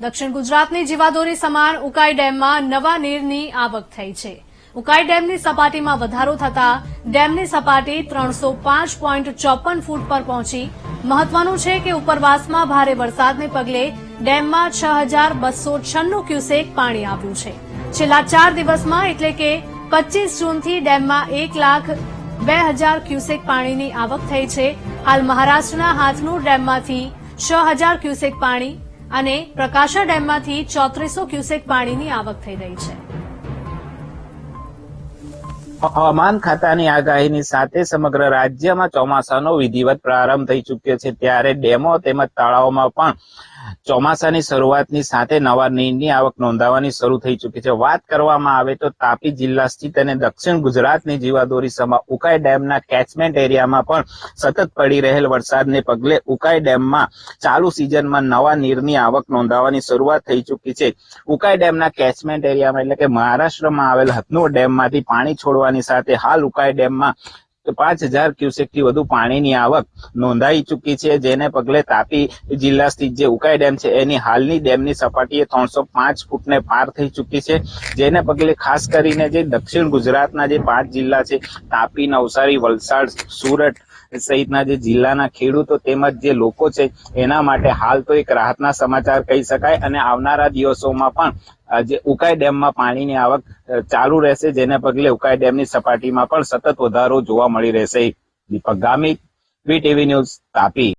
દક્ષિણ ગુજરાતની જીવાદોરી સમાન ઉકાઈ ડેમમાં નવા નીરની આવક થઈ છે. ઉકાઈ ડેમની સપાટીમાં વધારો થતા ડેમની સપાટી ત્રણસો પાંચ પોઈન્ટ ચોપન ફૂટ પર પહોંચી. મહત્વનું છે કે ઉપરવાસમાં ભારે વરસાદને પગલે ડેમમાં છ હજાર બસો છન્નું ક્યુસેક પાણી આવ્યું છે. છેલ્લા ચાર દિવસમાં એટલે કે પચીસ જૂનથી ડેમમાં એક લાખ બે હજાર ક્યુસેક પાણીની આવક થઈ છે. હાલ મહારાષ્ટ્રના હાથનું ડેમમાંથી છ હજાર ક્યુસેક પાણી અને પ્રકાશા ડેમમાંથી ચોત્રીસો ક્યુસેક પાણીની આવક થઈ રહી છે. હવામાન ખાતાની આગાહીની સાથે સમગ્ર રાજ્યમાં ચોમાસાનો વિધિવત પ્રારંભ થઈ ચુક્યો છે. ત્યારે ડેમો તેમજ તળાવોમાં પણ ચોમાસાની શરૂઆતની સાથે નવા નીરની આવક નોંધાવાની શરૂ થઈ ચૂકી છે. વાત કરવામાં આવે તો તાપી જિલ્લા સ્થિત અને દક્ષિણ ગુજરાતની જીવાદોરી સમા ઉકાઈ ડેમના કેચમેન્ટ એરિયામાં પણ સતત પડી રહેલ વરસાદને પગલે ઉકાઈ ડેમમાં ચાલુ સિઝનમાં નવા નીરની આવક નોંધાવાની શરૂઆત થઈ ચૂકી છે. ઉકાઈ ડેમના કેચમેન્ટ એરિયામાં એટલે કે મહારાષ્ટ્રમાં આવેલ હથનુર ડેમમાંથી પાણી છોડવાની સાથે હાલ ઉકાઈ ડેમમાં પાંચ હજાર ક્યુસેકથી વધુ પાણીની આવક નોંધાઈ ચૂકી છે, જેને પગલે તાપી જિલ્લા સ્થિત જે ઉકાઈ ડેમ છે, એની હાલની ડેમની સપાટીએ ત્રણસો પાંચ ફૂટને પાર થઈ ચૂકી છે, જેને પગલે ખાસ કરીને જે દક્ષિણ ગુજરાતના જે પાંચ જિલ્લા છે, તાપી, નવસારી, વલસાડ, સુરત સહિતના જે જિલ્લાના ખેડૂતો તેમજ જે લોકો છે, એના માટે હાલ તો એક રાહતના સમાચાર કહી શકાય અને આવનારા દિવસોમાં પણ જે ઉકાઈ ડેમમાં પાણીની આવક ચાલુ રહેશે, જેને પગલે ઉકાઈ ડેમની સપાટીમાં પણ સતત વધારો જોવા મળી રહેશે. Deepak Gamit VTV news Tapi.